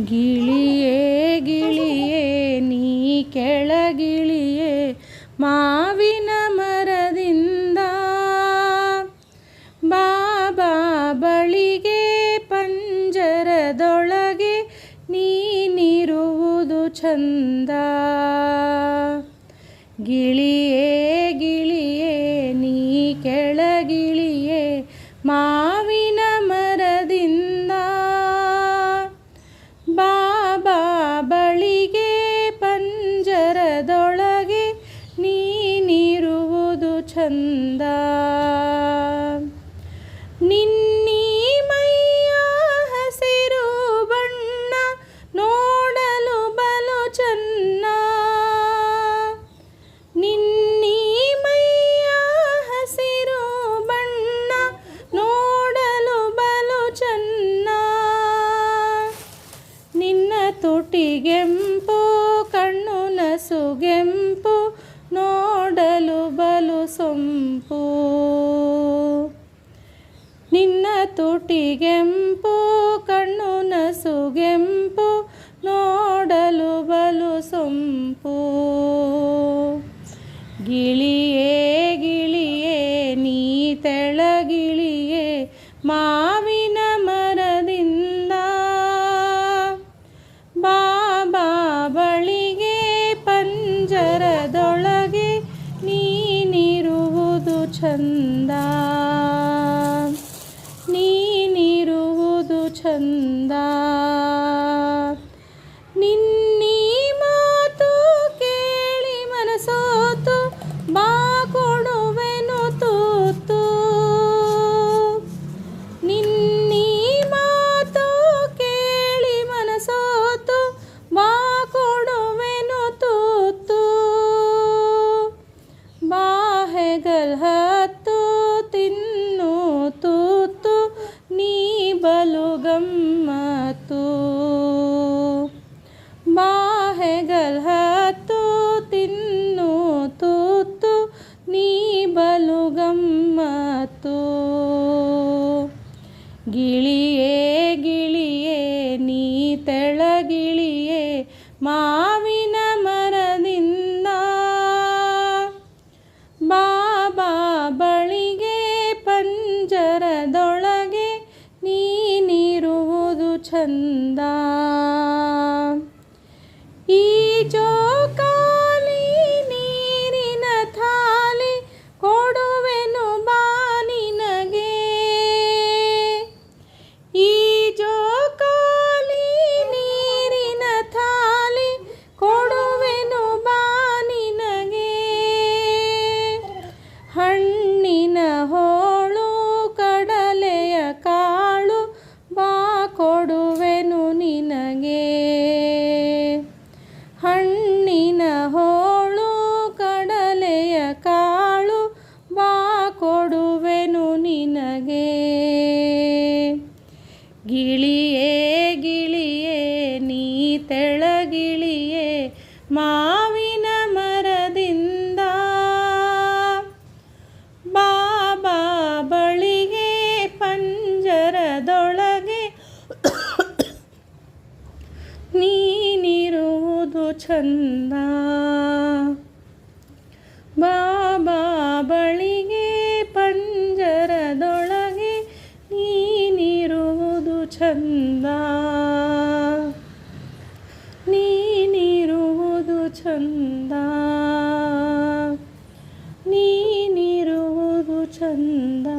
ಗಿಳಿಯೇ ಗಿಳಿಯೇ ನೀ ಕೆಳಗಿಳಿಯೇ ಮಾವಿನ ಮರದಿಂದ. ಬಾಬಾ ಬಳಿಗೆ ಪಂಜರದೊಳಗೆ ನೀನಿರುವುದು ಚಂದ. ಗಿಳಿಯೇ ನೀನಿರುವುದು ಚಂದ ನಿನ್ನೀ ಮೈಯ ಹಸಿರು ಬಣ್ಣ ನೋಡಲು ಬಲು ಚೆನ್ನ ನಿನ್ನೀ ಮೈಯ ಹಸಿರು ಬಣ್ಣ ನೋಡಲು ಬಲು ಚೆನ್ನ ನಿನ್ನ ತುಟಿಗೆಂಪು ಕಣ್ಣು ನಸುಗೆಂಪು ನೋಡಲು ಬಲು ಸೊಂಪು ನಿನ್ನ ತುಟಿಗೆಂಪು ಕಣ್ಣು ನಸುಗೆಂಪು ನೋಡಲು ಬಲು ಸೊಂಪು ಗಿಳಿಯೇ छन्दा ಗಿಳಿಯೇ ಗಿಳಿಯೇ ನೀ ತೆಳಗಿಳಿಯೇ ಮಾವಿನ ಮರದಿಂದ. ಬಾಬಾ ಬಳಿಗೆ ಪಂಜರದೊಳಗೆ ನೀನಿರುವುದು ಚಂದ. ಮಾವಿನ ಮರದಿಂದ ಬಾಬಾ ಬಳಿಗೆ ಪಂಜರದೊಳಗೆ ನೀನಿರುವುದು ಚಂದ. ಚಂದ. ನೀನಿರುವುದು ಚಂದ.